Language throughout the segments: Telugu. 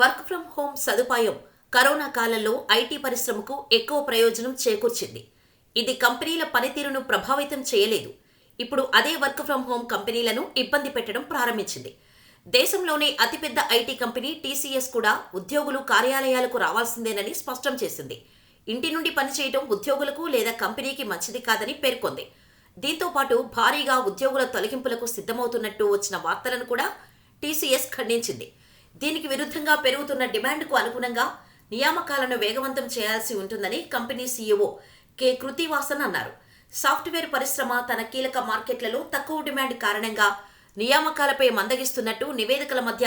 వర్క్ ఫ్రం హోమ్ సదుపాయం కరోనా కాలంలో ఐటీ పరిశ్రమకు ఎక్కువ ప్రయోజనం చేకూర్చింది. ఇది కంపెనీల పనితీరును ప్రభావితం చేయలేదు. ఇప్పుడు అదే వర్క్ ఫ్రం హోమ్ కంపెనీలను ఇబ్బంది పెట్టడం ప్రారంభించింది. దేశంలోనే అతిపెద్ద ఐటీ కంపెనీ టీసీఎస్ కూడా ఉద్యోగులు కార్యాలయాలకు రావాల్సిందేనని స్పష్టం చేసింది. ఇంటి నుండి పనిచేయడం ఉద్యోగులకు లేదా కంపెనీకి మంచిది కాదని పేర్కొంది. దీంతో పాటు భారీగా ఉద్యోగుల తొలగింపులకు సిద్ధమవుతున్నట్టు వచ్చిన వార్తలను కూడా టీసీఎస్ ఖండించింది. దీనికి విరుద్ధంగా పెరుగుతున్న డిమాండ్కు అనుగుణంగా నియామకాలను వేగవంతం చేయాల్సి ఉంటుందని కంపెనీ సీఈఓ కె. కృతివాసన్ అన్నారు. సాఫ్ట్వేర్ పరిశ్రమ తన కీలక మార్కెట్లలో తక్కువ డిమాండ్ కారణంగా నియామకాలపై మందగిస్తున్నట్టు నివేదికల మధ్య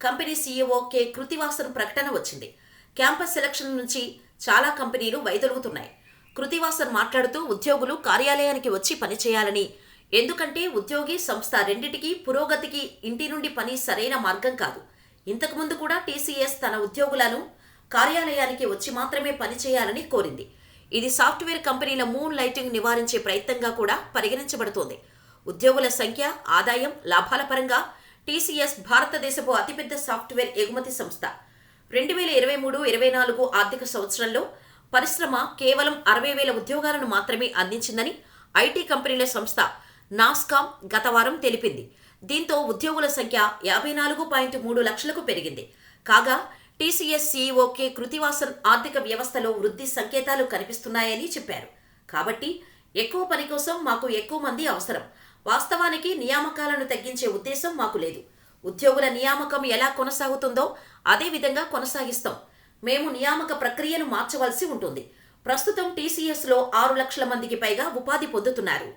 కంపెనీ సీఈఓ కె. కృతివాసన్ ప్రకటన వచ్చింది. క్యాంపస్ సెలక్షన్ నుంచి చాలా కంపెనీలు వైదొలుగుతున్నాయి. కృతివాసన్ మాట్లాడుతూ ఉద్యోగులు కార్యాలయానికి వచ్చి పనిచేయాలని ఎందుకంటే ఉద్యోగి సంస్థ రెండిటికి పురోగతికి ఇంటి నుండి పని సరైన మార్గం కాదు. ఇంతకుముందు కూడా టీసీఎస్ తన ఉద్యోగులను కార్యాలయానికి వచ్చి మాత్రమే పనిచేయాలని కోరింది. ఇది సాఫ్ట్వేర్ కంపెనీల మూన్ లైటింగ్ నివారించే ప్రయత్నంగా కూడా పరిగణించబడుతోంది. ఉద్యోగుల సంఖ్య ఆదాయం లాభాల పరంగా టీసీఎస్ భారతదేశపు అతిపెద్ద సాఫ్ట్వేర్ ఎగుమతి సంస్థ. రెండు వేల ఇరవై మూడు ఇరవై నాలుగు ఆర్థిక సంవత్సరంలో పరిశ్రమ కేవలం అరవై వేల ఉద్యోగాలను మాత్రమే అందించిందని ఐటీ కంపెనీల సంస్థ నాస్కామ్ గత వారం తెలిపింది. దీంతో ఉద్యోగుల సంఖ్య యాభై నాలుగు పాయింట్ మూడు లక్షలకు పెరిగింది. కాగా టీసీఎస్ సీఈఓకే కృతివాసన్ ఆర్థిక వ్యవస్థలో వృద్ధి సంకేతాలు కనిపిస్తున్నాయని చెప్పారు. కాబట్టి ఎక్కువ పని కోసం మాకు ఎక్కువ మంది అవసరం. వాస్తవానికి నియామకాలను తగ్గించే ఉద్దేశం మాకు లేదు. ఉద్యోగుల నియామకం ఎలా కొనసాగుతుందో అదే విధంగా కొనసాగిస్తాం. మేము నియామక ప్రక్రియను మార్చవలసి ఉంటుంది. ప్రస్తుతం టీసీఎస్లో ఆరు లక్షల మందికి పైగా ఉపాధి పొందుతున్నారు.